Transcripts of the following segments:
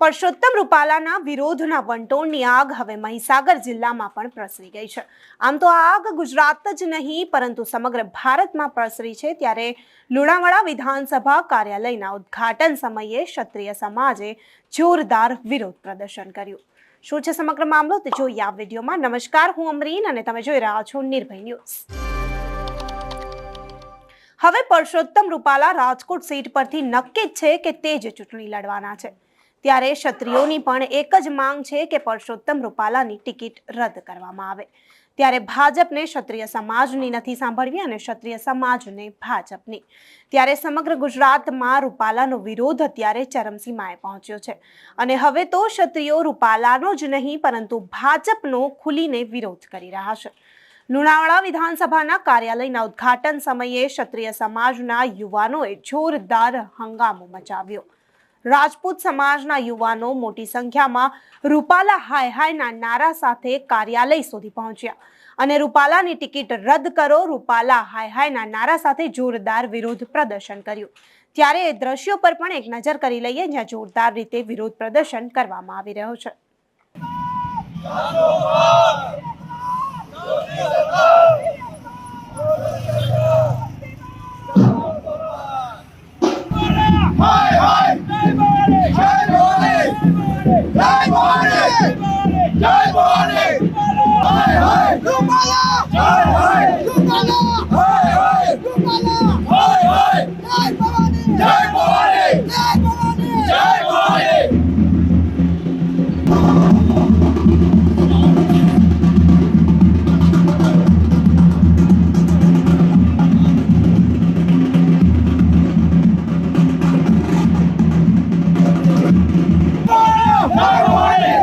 પરસોત્તમ રૂપાલાના વિરોધના વંટોળની આગ હવે મહીસાગર જિલ્લામાં પણ પ્રસરી ગઈ છે. આમ તો આગ ગુજરાત જ નહીં, પરંતુ સમગ્ર ભારતમાં પ્રસરી છે. ત્યારે લુણાવાડા વિધાનસભા કાર્યાલયના ઉદ્ઘાટન સમયે ક્ષત્રિય સમાજે જોરદાર વિરોધ પ્રદર્શન કર્યું. શું છે સમગ્ર મામલો? તે જોઈએ આ વિડીયોમાં. નમસ્કાર, હું અમરીન અને તમે જોઈ રહ્યા છો નિર્ભય ન્યૂઝ. હવે પરસોત્તમ રૂપાલા રાજકોટ સીટ પરથી નક્કી જ છે કે તે જ ચૂંટણી લડવાના છે. ત્યારે ક્ષત્રિયોની પણ એક જ માંગ છે કે પરસોત્તમ રૂપાલાની ટિકિટ રદ કરવામાં આવે. ત્યારે ભાજપને ક્ષત્રિય સમાજની નથી સાંભળવી અને ક્ષત્રિય સમાજને ભાજપની. ત્યારે સમગ્ર ગુજરાતમાં રૂપાલાનો વિરોધ અત્યારે ચરમસીમાએ પહોંચ્યો છે. અને હવે તો ક્ષત્રિયો રૂપાલાનો જ નહીં, પરંતુ ભાજપનો ખુલીને વિરોધ કરી રહ્યા છે. લુણાવાડા વિધાનસભાના કાર્યાલયના ઉદ્ઘાટન સમયે ક્ષત્રિય સમાજના યુવાનોએ જોરદાર હંગામો મચાવ્યો. રાજપૂત સમાજના યુવાનો મોટી સંખ્યામાં રૂપાલા હાય હાયના નારા સાથે કાર્યાલય સુધી પહોંચ્યા. અને રૂપાલાની ટિકિટ રદ કરો રૂપાલા હાય હાયના નારા સાથે જોરદાર વિરોધ પ્રદર્શન કર્યું. ત્યારે એ દ્રશ્યો પર પણ એક નજર કરી લઈએ જ્યાં જોરદાર રીતે વિરોધ પ્રદર્શન કરવામાં આવી રહ્યો છે. હાય ભવાની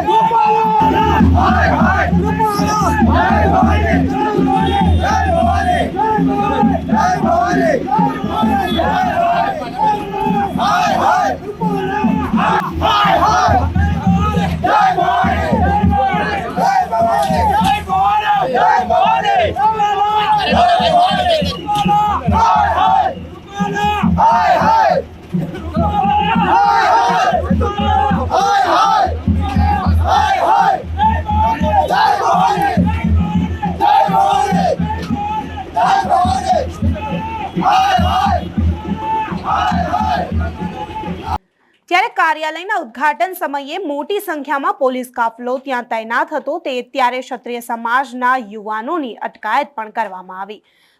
ત્યારે કાર્યાલયના ઉદ્ઘાટન સમયે મોટી સંખ્યામાં પોલીસ કાફલો ત્યાં તૈનાત હતો, તે ત્યારે ક્ષત્રિય સમાજના યુવાનોની અટકાયત પણ કરવામાં આવી.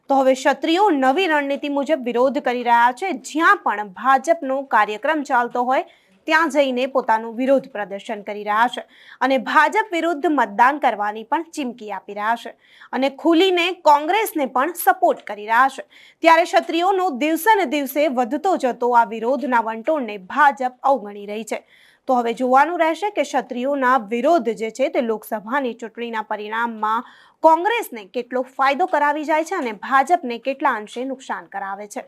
તો હવે ક્ષત્રિયો નવી રણનીતિ મુજબ વિરોધ કરી રહ્યા છે, જ્યાં પણ ભાજપનો કાર્યક્રમ ચાલતો હોય ત્યાં જઈને પોતાનું વિરોધ પ્રદર્શન કરી રહ્યા છે અને ભાજપ વિરુદ્ધ મતદાન કરવાની પણ ચીમકી આપી રહ્યા છે અને ખુલીને કોંગ્રેસને પણ સપોર્ટ કરી રહ્યા છે. ત્યારે ક્ષત્રિયોનો દિવસે ને દિવસે વધતો જતો આ વિરોધના વંટોળને ભાજપ અવગણી રહી છે. તો હવે જોવાનું રહેશે કે ક્ષત્રિયોના વિરોધ જે છે તે લોકસભાની ચૂંટણીના પરિણામમાં કોંગ્રેસને કેટલો ફાયદો કરાવી જાય છે અને ભાજપને કેટલા અંશે નુકસાન કરાવે છે.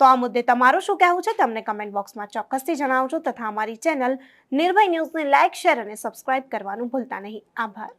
તો આ મુદ્દે તમારું શું કહેવું છે? તમને કમેન્ટ બોક્સમાં ચોક્કસથી જણાવજો તથા અમારી ચેનલ નિર્ભય ન્યૂઝને લાઇક શેર અને સબસ્ક્રાઇબ કરવાનું ભૂલતા નહીં. આભાર.